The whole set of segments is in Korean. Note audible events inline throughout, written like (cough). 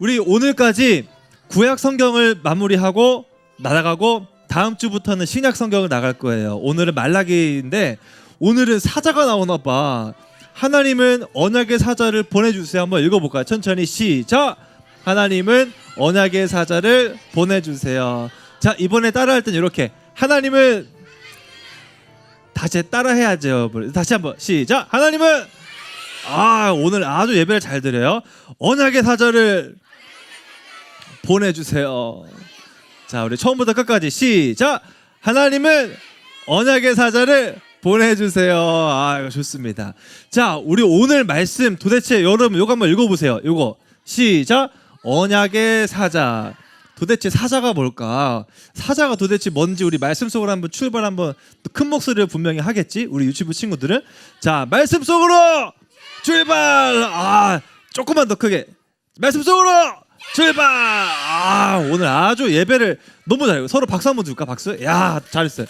우리 오늘까지 구약 성경을 마무리하고 나아가고 다음 주부터는 신약 성경을 나갈 거예요. 오늘은 말라기인데 오늘은 사자가 나오나 봐. 하나님은 언약의 사자를 보내주세요. 한번 읽어볼까요? 천천히 시작. 하나님은 언약의 사자를 보내주세요. 자 이번에 따라할 땐 이렇게 하나님은 다시 따라해야죠. 다시 한번 시작. 하나님은 아 오늘 아주 예배를 잘 드려요. 언약의 사자를 보내주세요. 자 우리 처음부터 끝까지 시작. 하나님은 언약의 사자를 보내주세요. 아 이거 좋습니다. 자 우리 오늘 말씀 도대체 여러분 요거 한번 읽어보세요. 요거 시작. 언약의 사자. 도대체 사자가 뭘까? 사자가 도대체 뭔지 우리 말씀 속으로 한번 출발 한번 또큰 목소리를 분명히 하겠지? 우리 유치부 친구들은 자 말씀 속으로 출발! 아 조금만 더 크게 말씀 속으로 출발! 아 오늘 아주 예배를 너무 잘해요. 서로 박수 한번 줄까? 박수? 야 잘했어요.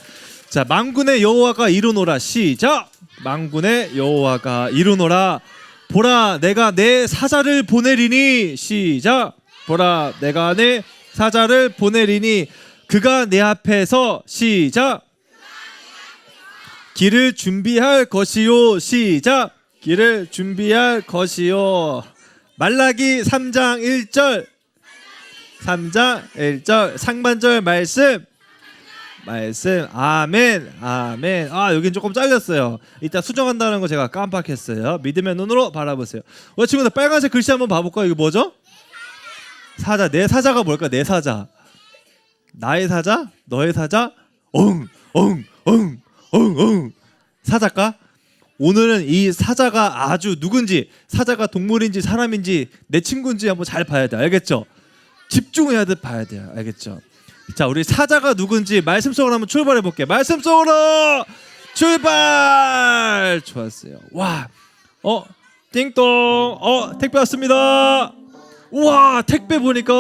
자 망군의 여호와가 이루노라 시작. 망군의 여호와가 이루노라 보라 내가 내 사자를 보내리니 시작. 보라 내가 내 사자를 보내리니 그가 내 앞에서 시작. 길을 준비할 것이요 시작 길을 준비할 것이요 말라기 3장 1절. 3장 1절. 상반절 말씀. 말씀. 아멘. 아멘. 아 여긴 조금 잘렸어요. 이따 수정한다는 거 제가 깜빡했어요. 믿음의 눈으로 바라보세요. 우리 친구들 빨간색 글씨 한번 봐볼까 이거 뭐죠? 사자. 내 사자가 뭘까? 내 사자. 나의 사자? 너의 사자? 엉엉엉엉엉. 사자가 오늘은 이 사자가 아주 누군지 사자가 동물인지 사람인지 내 친구인지 한번 잘 봐야 돼. 알겠죠? 집중해야 돼 봐야 돼요 알겠죠? 자 우리 사자가 누군지 말씀 속으로 한번 출발해 볼게 말씀 속으로 출발! 좋았어요. 와어 띵동 어 택배 왔습니다 우와 택배 보니까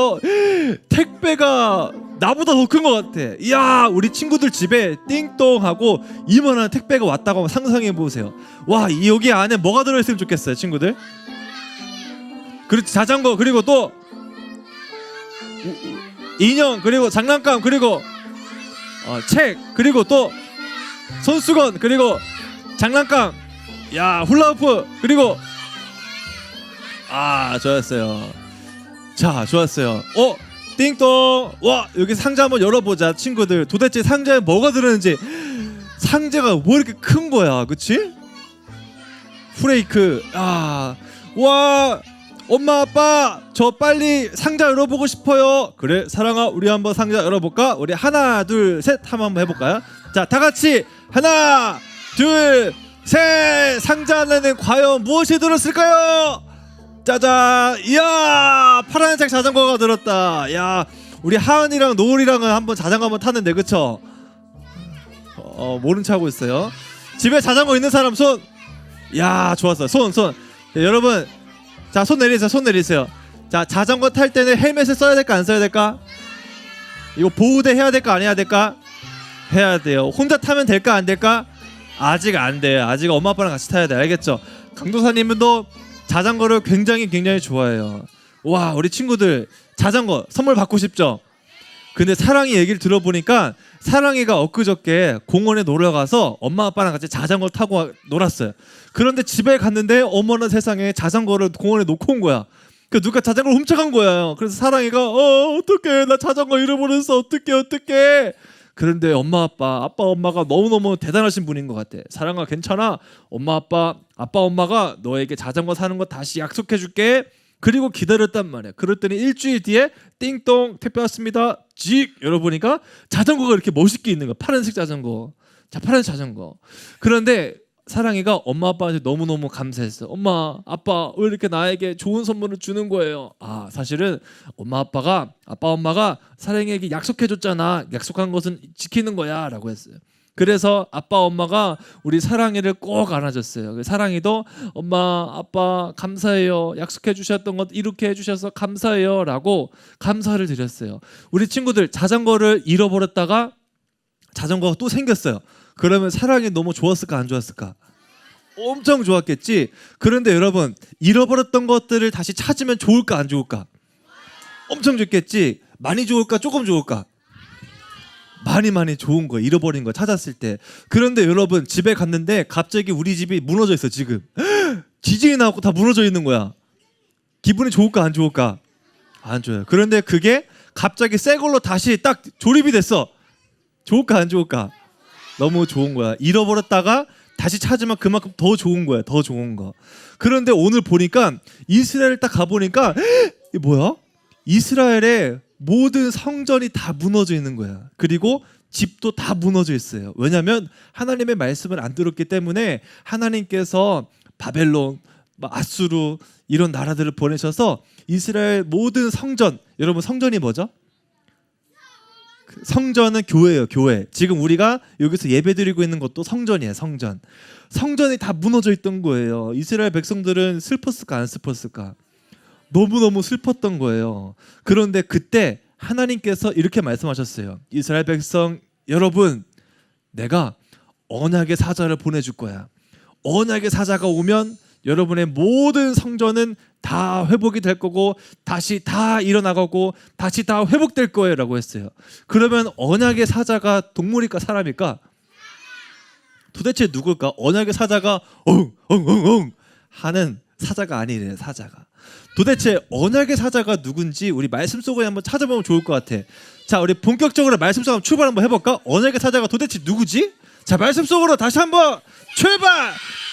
택배가 나보다 더 큰 것 같아. 이야 우리 친구들 집에 띵동하고 이만한 택배가 왔다고 상상해 보세요. 와이 여기 안에 뭐가 들어있으면 좋겠어요 친구들. 그렇지 자전거 그리고 또 인형 그리고 장난감 그리고 어, 책 그리고 또 손수건 그리고 장난감 야 훌라후프 그리고 아 좋았어요. 자 좋았어요. 어 띵동. 와 여기 상자 한번 열어보자 친구들. 도대체 상자에 뭐가 들었는지. 상자가 뭐 이렇게 큰 거야 그치? 프레이크. 아 와 엄마 아빠 저 빨리 상자 열어보고 싶어요. 그래 사랑아 우리 한번 상자 열어볼까? 우리 하나 둘셋 한번 해볼까요? 자 다 같이 하나 둘 셋. 상자 안에는 과연 무엇이 들었을까요 짜잔! 이야! 파란색 자전거가 들었다. 야 우리 하은이랑 노을이랑은 한번 자전거 한번 탔는데 그쵸? 어 모른 체 하고 있어요. 집에 자전거 있는 사람 손 야 좋았어 손손. 여러분. 자 손 내리세요 손 내리세요. 자 자전거 탈 때는 헬멧을 써야 될까 안 써야 될까? 이거 보호대 해야 될까 안 해야 될까? 해야 돼요. 혼자 타면 될까 안 될까? 아직 안 돼요 아직 엄마 아빠랑 같이 타야 돼. 알겠죠? 강도사님도 자전거를 굉장히 굉장히 좋아해요. 와 우리 친구들 자전거 선물 받고 싶죠? 근데 사랑이 얘기를 들어보니까 사랑이가 엊그저께 공원에 놀러 가서 엄마 아빠랑 같이 자전거 타고 와- 놀았어요. 그런데 집에 갔는데 어머나 세상에 자전거를 공원에 놓고 온 거야. 그 누가 자전거를 훔쳐간 거예요. 그래서 사랑이가 어 어떡해 나 자전거 잃어버렸어 어떡해 어떡해. 그런데 엄마 아빠 아빠 엄마가 너무너무 대단하신 분인 것 같아. 사랑아 괜찮아. 엄마 아빠 아빠 엄마가 너에게 자전거 사는 거 다시 약속해 줄게. 그리고 기다렸단 말이야. 그랬더니 일주일 뒤에 띵동 택배 왔습니다. 직 열어보니까 자전거가 이렇게 멋있게 있는 거야. 파란색 자전거. 자 파란색 자전거. 그런데 사랑이가 엄마 아빠한테 너무너무 감사했어. 엄마, 아빠 왜 이렇게 나에게 좋은 선물을 주는 거예요? 아, 사실은 엄마 아빠가 아빠 엄마가 사랑이에게 약속해 줬잖아. 약속한 것은 지키는 거야라고 했어요. 그래서 아빠 엄마가 우리 사랑이를 꼭 안아줬어요. 그 사랑이도 엄마 아빠 감사해요. 약속해 주셨던 것 이렇게 해주셔서 감사해요라고 감사를 드렸어요. 우리 친구들 자전거를 잃어버렸다가 자전거가 또 생겼어요. 그러면 사랑이 너무 좋았을까 안 좋았을까? 엄청 좋았겠지. 그런데 여러분 잃어버렸던 것들을 다시 찾으면 좋을까 안 좋을까? 엄청 좋겠지. 많이 좋을까 조금 좋을까? 많이 많이 좋은 거 잃어버린 거 찾았을 때. 그런데 여러분 집에 갔는데 갑자기 우리 집이 무너져 있어 지금. (gasps) 지진이 나고 다 무너져 있는 거야. 기분이 좋을까 안 좋을까? 안 좋아요. 그런데 그게 갑자기 새 걸로 다시 딱 조립이 됐어. 좋을까 안 좋을까? 너무 좋은 거야. 잃어버렸다가 다시 찾으면 그만큼 더 좋은 거야. 더 좋은 거. 그런데 오늘 보니까 이스라엘 딱 가보니까 (gasps) 이 뭐야? 이스라엘의 모든 성전이 다 무너져 있는 거야. 그리고 집도 다 무너져 있어요. 왜냐하면 하나님의 말씀을 안 들었기 때문에 하나님께서 바벨론, 뭐 아수르 이런 나라들을 보내셔서 이스라엘 모든 성전, 여러분 성전이 뭐죠? 그 성전은 교회예요, 교회. 지금 우리가 여기서 예배드리고 있는 것도 성전이에요, 성전. 성전이 다 무너져 있던 거예요. 이스라엘 백성들은 슬펐을까 안 슬펐을까? 너무너무 슬펐던 거예요. 그런데 그때 하나님께서 이렇게 말씀하셨어요. 이스라엘 백성 여러분, 내가 언약의 사자를 보내 줄 거야. 언약의 사자가 오면 여러분의 모든 성전은 다 회복이 될 거고 다시 다 일어나가고 다시 다 회복될 거예요라고 했어요. 그러면 언약의 사자가 동물일까 사람일까? 도대체 누굴까? 언약의 사자가 엉엉엉엉 하는 사자가 아니래 사자가. 도대체 언약의 사자가 누군지 우리 말씀 속에 한번 찾아보면 좋을 것 같아. 자, 우리 본격적으로 말씀 속 한번 출발 한번 해볼까? 언약의 사자가 도대체 누구지? 자, 말씀 속으로 다시 한번 출발.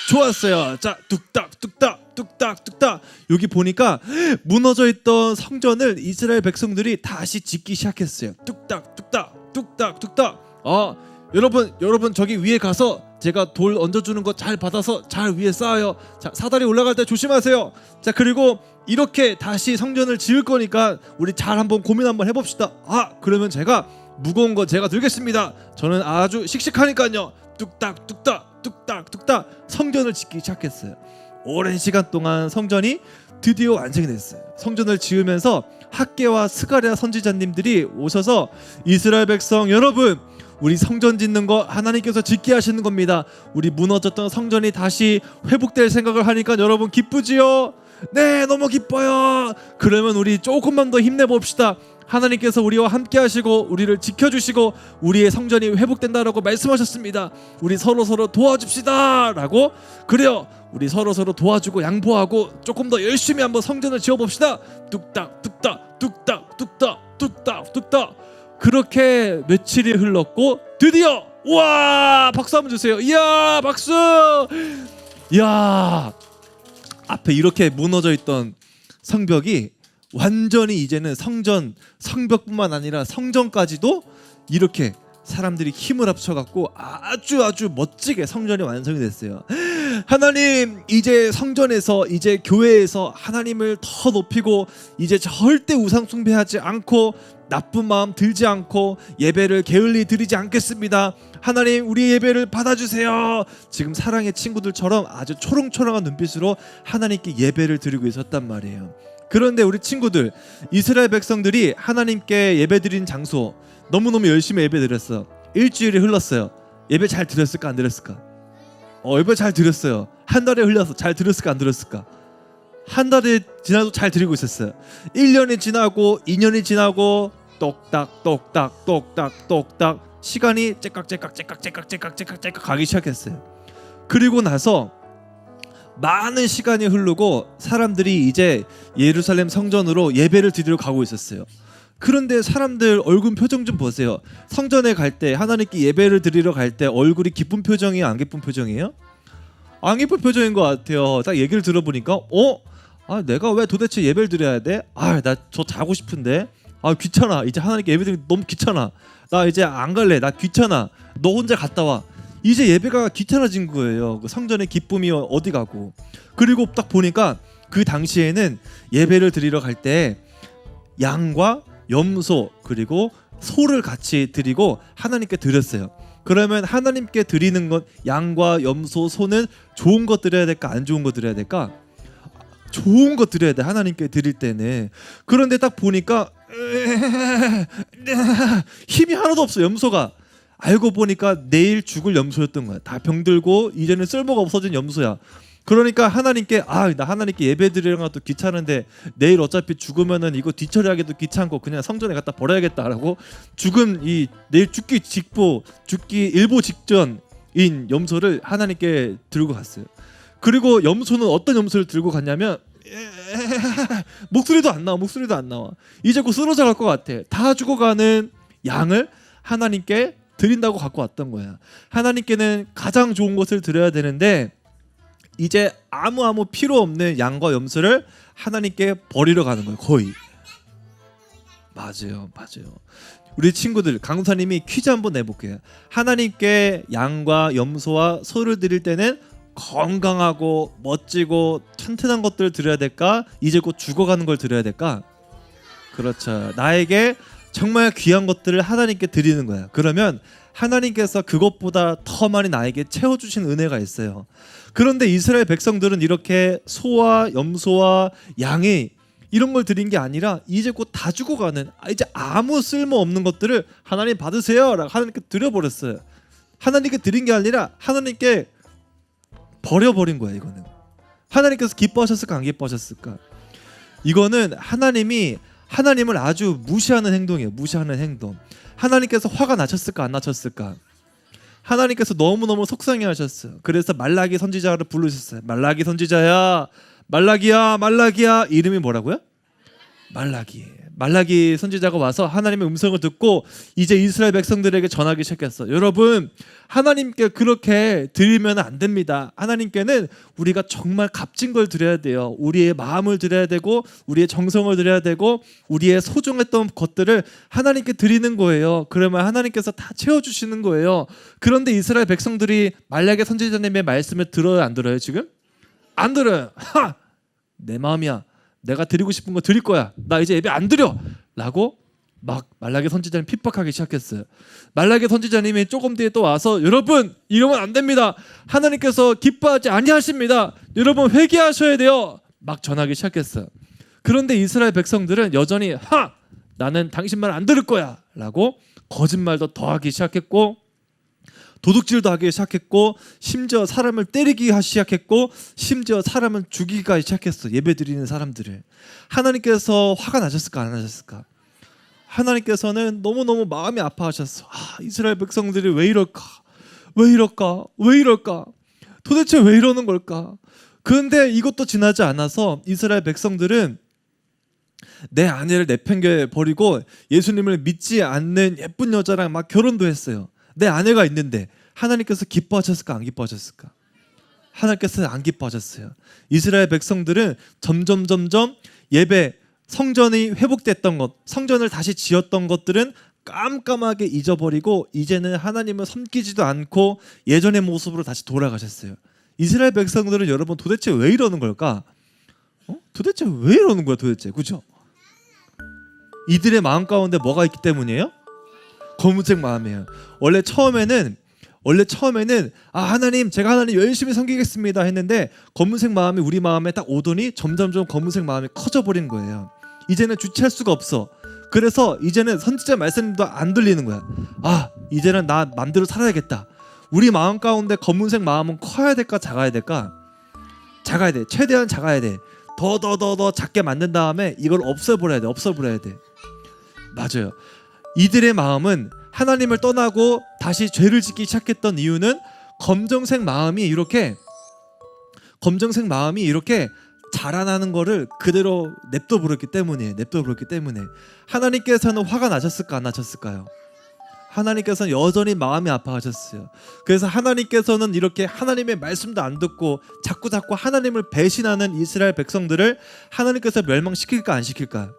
좋았어요. 자, 뚝딱 뚝딱 뚝딱 뚝딱 여기 보니까 무너져 있던 성전을 이스라엘 백성들이 다시 짓기 시작했어요. 뚝딱 뚝딱 뚝딱 뚝딱. 어, 여러분 여러분 저기 위에 가서 제가 돌 얹어주는 거 잘 받아서 잘 위에 쌓아요. 자 사다리 올라갈 때 조심하세요. 자 그리고 이렇게 다시 성전을 지을 거니까 우리 잘 한번 고민 한번 해봅시다. 아 그러면 제가 무거운 거 제가 들겠습니다. 저는 아주 씩씩하니까요. 뚝딱 뚝딱 뚝딱 뚝딱 성전을 짓기 시작했어요. 오랜 시간 동안 성전이 드디어 완성이 됐어요. 성전을 지으면서 학계와 스가랴 선지자님들이 오셔서 이스라엘 백성 여러분 우리 성전 짓는 거 하나님께서 짓게 하시는 겁니다. 우리 무너졌던 성전이 다시 회복될 생각을 하니까 여러분 기쁘지요? 네, 너무 기뻐요. 그러면 우리 조금만 더 힘내 봅시다. 하나님께서 우리와 함께 하시고 우리를 지켜 주시고 우리의 성전이 회복된다라고 말씀하셨습니다. 우리 서로 서로 도와줍시다라고 그래요. 우리 서로 서로 도와주고 양보하고 조금 더 열심히 한번 성전을 지어 봅시다. 뚝딱 뚝딱 뚝딱 뚝딱 뚝딱 뚝딱 그렇게 며칠이 흘렀고 드디어 와 박수 한번 주세요. 이야 박수. 이야 앞에 이렇게 무너져 있던 성벽이 완전히 이제는 성전 성벽뿐만 아니라 성전까지도 이렇게 사람들이 힘을 합쳐갖고 아주 아주 멋지게 성전이 완성이 됐어요. 하나님 이제 성전에서 이제 교회에서 하나님을 더 높이고 이제 절대 우상 숭배하지 않고 나쁜 마음 들지 않고 예배를 게을리 드리지 않겠습니다. 하나님 우리 예배를 받아주세요. 지금 사랑의 친구들처럼 아주 초롱초롱한 눈빛으로 하나님께 예배를 드리고 있었단 말이에요. 그런데 우리 친구들 이스라엘 백성들이 하나님께 예배드린 장소 너무너무 열심히 예배드렸어. 일주일이 흘렀어요. 예배 잘 드렸을까 안 드렸을까? 어, 예배 잘 드렸어요. 한 달에 흘려서 잘 드렸을까 안 드렸을까? 한 달이 지나도 잘 드리고 있었어요. 1년이 지나고 2년이 지나고 똑딱 똑딱 똑딱 똑딱 시간이 째깍째깍 째깍째깍 째깍째깍 째깍 가기 시작했어요. 그리고 나서 많은 시간이 흐르고 사람들이 이제 예루살렘 성전으로 예배를 드리러 가고 있었어요. 그런데 사람들 얼굴 표정 좀 보세요. 성전에 갈 때 하나님께 예배를 드리러 갈 때 얼굴이 기쁜 표정이에요, 안 기쁜 표정이에요? 안 기쁜 표정인 것 같아요. 딱 얘기를 들어보니까 어? 아 내가 왜 도대체 예배를 드려야 돼? 아 나 저 자고 싶은데 아 귀찮아 이제 하나님께 예배 드리기 너무 귀찮아 나 이제 안 갈래 나 귀찮아 너 혼자 갔다 와 이제 예배가 귀찮아진 거예요. 그 성전의 기쁨이 어디 가고. 그리고 딱 보니까 그 당시에는 예배를 드리러 갈 때 양과 염소 그리고 소를 같이 드리고 하나님께 드렸어요. 그러면 하나님께 드리는 것 양과 염소 소는 좋은 것 드려야 될까? 안 좋은 것 드려야 될까? 좋은 것 드려야 돼 하나님께 드릴 때는. 그런데 딱 보니까 (laughs) 힘이 하나도 없어 염소가 알고 보니까 내일 죽을 염소였던 거야. 다 병들고 이제는 쓸모가 없어진 염소야. 그러니까 하나님께 아 나 하나님께 예배드리는 것도 귀찮은데 내일 어차피 죽으면은 이거 뒤처리하기도 귀찮고 그냥 성전에 갖다 버려야겠다라고 죽은 이 내일 죽기 직보 죽기 일보 직전인 염소를 하나님께 들고 갔어요. 그리고 염소는 어떤 염소를 들고 갔냐면 (laughs) 목소리도 안 나와 목소리도 안 나와. 이제 곧 쓰러져 갈 것 같아. 다 죽어가는 양을 하나님께 드린다고 갖고 왔던 거야. 하나님께는 가장 좋은 것을 드려야 되는데 이제 아무 아무 필요 없는 양과 염소를 하나님께 버리러 가는 거예요 거의. 맞아요 맞아요. 우리 친구들 강사님이 퀴즈 한번 내볼게요. 하나님께 양과 염소와 소를 드릴 때는 건강하고 멋지고 튼튼한 것들을 드려야 될까? 이제 곧 죽어가는 걸 드려야 될까? 그렇죠. 나에게 정말 귀한 것들을 하나님께 드리는 거야 그러면 하나님께서 그것보다 더 많이 나에게 채워주신 은혜가 있어요 그런데 이스라엘 백성들은 이렇게 소와 염소와 양이 이런 걸 드린 게 아니라 이제 곧다 죽어가는 아, 이제 아무 쓸모 없는 것들을 하나님 받으세요라고 하나님께 드려버렸어요. 하나님께 드린 게 아니라 하나님께 버려버린 거야 이거는. 하나님께서 기뻐하셨을까 안 기뻐하셨을까? 이거는 하나님이 하나님을 아주 무시하는 행동이에요. 무시하는 행동. 하나님께서 화가 나셨을까 안 나셨을까? 하나님께서 너무너무 속상해 하셨어요. 그래서 말라기 선지자를 부르셨어요. 말라기 선지자야, 말라기야, 말라기야. 이름이 뭐라고요? 말라기. 말라기 선지자가 와서 하나님의 음성을 듣고 이제 이스라엘 백성들에게 전하기 시작했어. 여러분, 하나님께 그렇게 드리면 안 됩니다. 하나님께는 우리가 정말 값진 걸 드려야 돼요. 우리의 마음을 드려야 되고, 우리의 정성을 드려야 되고, 우리의 소중했던 것들을 하나님께 드리는 거예요. 그러면 하나님께서 다 채워 주시는 거예요. 그런데 이스라엘 백성들이 말라기 선지자님의 말씀을 들어요, 안 들어요, 지금? 안 들어요. 하! 내 마음이야. 내가 드리고 싶은 거 드릴 거야. 나 이제 예배 안 드려. 라고 막 말라기 선지자님 핍박하기 시작했어요. 말라기 선지자님이 조금 뒤에 또 와서 여러분 이러면 안 됩니다. 하나님께서 기뻐하지 아니하십니다. 여러분 회개하셔야 돼요. 막 전하기 시작했어요. 그런데 이스라엘 백성들은 여전히 하 나는 당신 말 안 들을 거야라고 거짓말도 더하기 시작했고 도둑질도 하기 시작했고 심지어 사람을 때리기 시작했고 심지어 사람을 죽이기 시작했어. 예배 드리는 사람들을. 하나님께서 화가 나셨을까 안 나셨을까? 하나님께서는 너무너무 마음이 아파하셨어. 아 이스라엘 백성들이 왜 이럴까? 왜 이럴까? 왜 이럴까? 도대체 왜 이러는 걸까? 그런데 이것도 지나지 않아서 이스라엘 백성들은 내 아내를 내팽개 버리고 예수님을 믿지 않는 예쁜 여자랑 막 결혼도 했어요. 내 아내가 있는데 하나님께서 기뻐하셨을까 안 기뻐하셨을까? 하나님께서 안 기뻐하셨어요. 이스라엘 백성들은 점점 점점 예배 성전이 회복됐던 것, 성전을 다시 지었던 것들은 깜깜하게 잊어버리고 이제는 하나님을 섬기지도 않고 예전의 모습으로 다시 돌아가셨어요. 이스라엘 백성들은 여러분 도대체 왜 이러는 걸까? 어? 도대체 왜 이러는 거야 도대체 그죠? 이들의 마음 가운데 뭐가 있기 때문이에요? 검은색 마음이에요. 원래 처음에는 원래 처음에는 아 하나님 제가 하나님 열심히 섬기겠습니다 했는데 검은색 마음이 우리 마음에 딱 오더니 점점점 검은색 마음이 커져 버린 거예요. 이제는 주체할 수가 없어. 그래서 이제는 선지자 말씀도 안 들리는 거야. 아 이제는 나 맘대로 살아야겠다. 우리 마음 가운데 검은색 마음은 커야 될까 작아야 될까? 작아야 돼. 최대한 작아야 돼. 더 더 더 더 작게 만든 다음에 이걸 없애버려야 돼. 없애버려야 돼. 맞아요. 이들의 마음은 하나님을 떠나고 다시 죄를 짓기 시작했던 이유는 검정색 마음이 이렇게 검정색 마음이 이렇게 자라나는 거를 그대로 냅둬 버렸기 때문이에요. 냅둬 버렸기 때문에 하나님께서는 화가 나셨을까 안 나셨을까요? 하나님께서는 여전히 마음이 아파하셨어요. 그래서 하나님께서는 이렇게 하나님의 말씀도 안 듣고 자꾸 자꾸 하나님을 배신하는 이스라엘 백성들을 하나님께서 멸망시킬까 안 시킬까?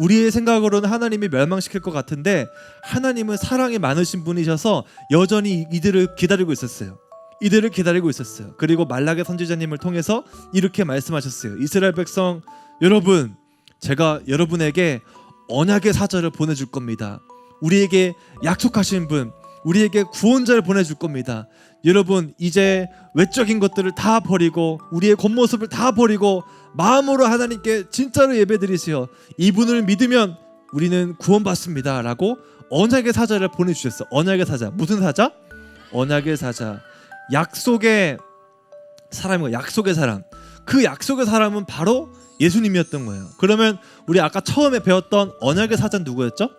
우리의 생각으로는 하나님이 멸망시킬 것 같은데 하나님은 사랑이 많으신 분이셔서 여전히 이들을 기다리고 있었어요. 이들을 기다리고 있었어요. 그리고 말라게 선지자님을 통해서 이렇게 말씀하셨어요. 이스라엘 백성 여러분, 제가 여러분에게 언약의 사자를 보내줄 겁니다. 우리에게 약속하신 분, 우리에게 구원자를 보내줄 겁니다. 여러분 이제 외적인 것들을 다 버리고 우리의 겉모습을 다 버리고 마음으로 하나님께 진짜로 예배드리세요. 이분을 믿으면 우리는 구원받습니다라고 언약의 사자를 보내 주셨어. 언약의 사자 무슨 사자? 언약의 사자. 약속의 사람이고 약속의 사람. 그 약속의 사람은 바로 예수님이었던 거예요. 그러면 우리 아까 처음에 배웠던 언약의 사전 누구였죠?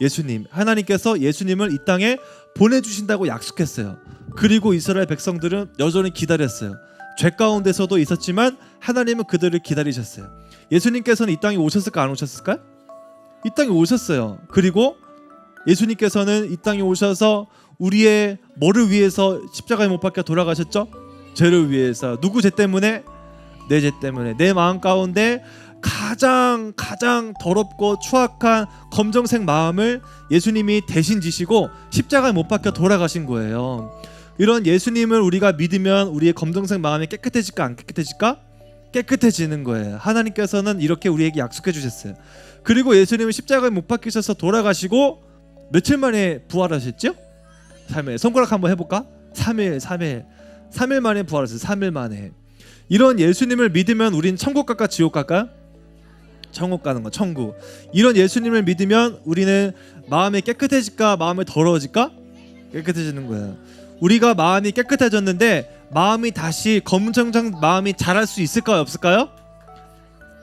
예수님. 하나님께서 예수님을 이 땅에 보내 주신다고 약속했어요. 그리고 이스라엘 백성들은 여전히 기다렸어요. 죄 가운데서도 있었지만 하나님은 그들을 기다리셨어요. 예수님께서는 이 땅에 오셨을까 안 오셨을까요? 이 땅에 오셨어요. 그리고 예수님께서는 이 땅에 오셔서 우리의 뭐를 위해서 십자가에 못 박혀 돌아가셨죠? 죄를 위해서 누구 죄 때문에 내 죄 때문에 내 마음 가운데 가장 가장 더럽고 추악한 검정색 마음을 예수님이 대신 지시고 십자가에 못 박혀 돌아가신 거예요. 이런 예수님을 우리가 믿으면 우리의 검정색 마음이 깨끗해질까 안 깨끗해질까? 깨끗해지는 거예요. 하나님께서는 이렇게 우리에게 약속해 주셨어요. 그리고 예수님은 십자가에 못 박히셔서 돌아가시고 며칠 만에 부활하셨죠? 3일. 손가락 한번 해볼까? 3일, 3일. 3일 만에 부활하셨어요. 3일 만에. 이런 예수님을 믿으면 우린 천국 갈까 지옥 갈까요? 천국 가는 거 천국. 이런 예수님을 믿으면 우리는 마음이 깨끗해질까 마음이 더러워질까? 깨끗해지는 거예요. 우리가 마음이 깨끗해졌는데 마음이 다시 검정장 마음이 자랄 수 있을까요 없을까요?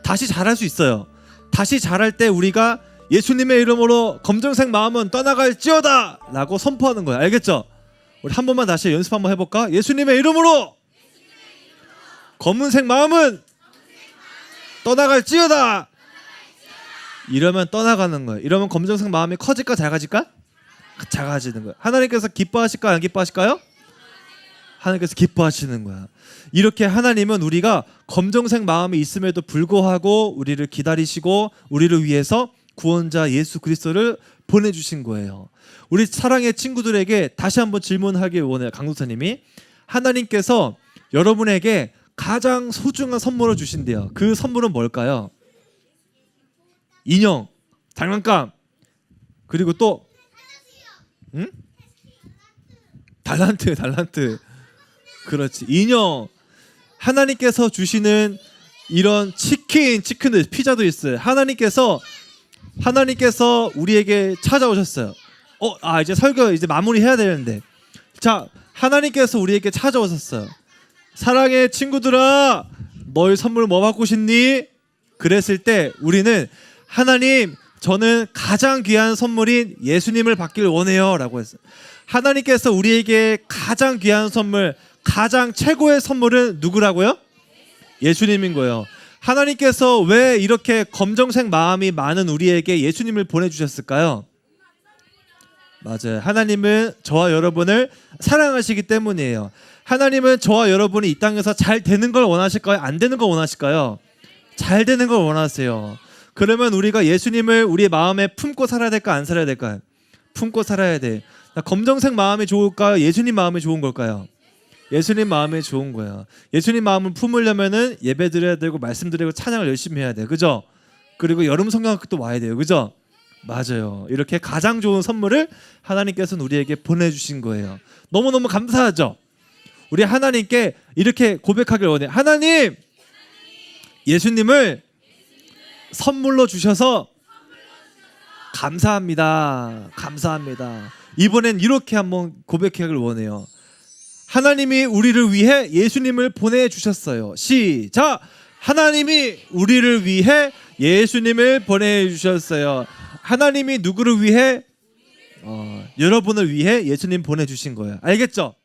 다시 자랄 수 있어요. 다시 자랄 때 우리가 예수님의 이름으로 검정색 마음은 떠나갈지어다 라고 선포하는 거예요. 알겠죠? 우리 한 번만 다시 연습 한번 해볼까? 예수님의 이름으로 검은색 마음은 떠나갈지어다. 이러면 떠나가는 거예요. 이러면 검정색 마음이 커질까 작아질까? 작아지는 거예요. 하나님께서 기뻐하실까 안 기뻐하실까요? 하나님께서 기뻐하시는 거야. 이렇게 하나님은 우리가 검정색 마음이 있음에도 불구하고 우리를 기다리시고 우리를 위해서 구원자 예수 그리스도를 보내주신 거예요. 우리 사랑의 친구들에게 다시 한번 질문하기 원해요. 강도사님이 하나님께서 여러분에게 가장 소중한 선물을 주신대요. 그 선물은 뭘까요? 인형, 장난감, 그리고 또 응? 달란트, 달란트. 그렇지. 인형. 하나님께서 주시는 이런 치킨, 치킨들, 피자도 있어요. 하나님께서 하나님께서 우리에게 찾아오셨어요. 어, 아 이제 설교 이제 마무리해야 되는데. 자, 하나님께서 우리에게 찾아오셨어요. 사랑의 친구들아, 너희 선물 뭐 받고 싶니? 그랬을 때 우리는 하나님, 저는 가장 귀한 선물인 예수님을 받기를 원해요 라고 했어요. 하나님께서 우리에게 가장 귀한 선물, 가장 최고의 선물은 누구라고요? 예수님인 거예요. 하나님께서 왜 이렇게 검정색 마음이 많은 우리에게 예수님을 보내주셨을까요? 맞아요. 하나님은 저와 여러분을 사랑하시기 때문이에요. 하나님은 저와 여러분이 이 땅에서 잘 되는 걸 원하실까요? 안 되는 걸 원하실까요? 잘 되는 걸 원하세요. 그러면 우리가 예수님을 우리의 마음에 품고 살아야 될까 안 살아야 될까요? 품고 살아야 돼. 나 검정색 마음이 좋을까요? 예수님 마음이 좋은 걸까요? 예수님 마음이 좋은 거예요. 예수님 마음을 품으려면은 예배 드려야 되고 말씀 드리고 찬양을 열심히 해야 돼요. 그죠? 그리고 여름 성경학교도 와야 돼요. 그죠? 맞아요. 이렇게 가장 좋은 선물을 하나님께서는 우리에게 보내주신 거예요. 너무너무 감사하죠? 우리 하나님께 이렇게 고백하길 원해. 하나님! 예수님을 선물로 주셔서 감사합니다. 감사합니다. 이번엔 이렇게 한번 고백하길 원해요. 하나님이 우리를 위해 예수님을 보내주셨어요. 시작! 하나님이 우리를 위해 예수님을 보내주셨어요. 하나님이 누구를 위해? 어, 여러분을 위해 예수님 보내주신 거예요. 알겠죠?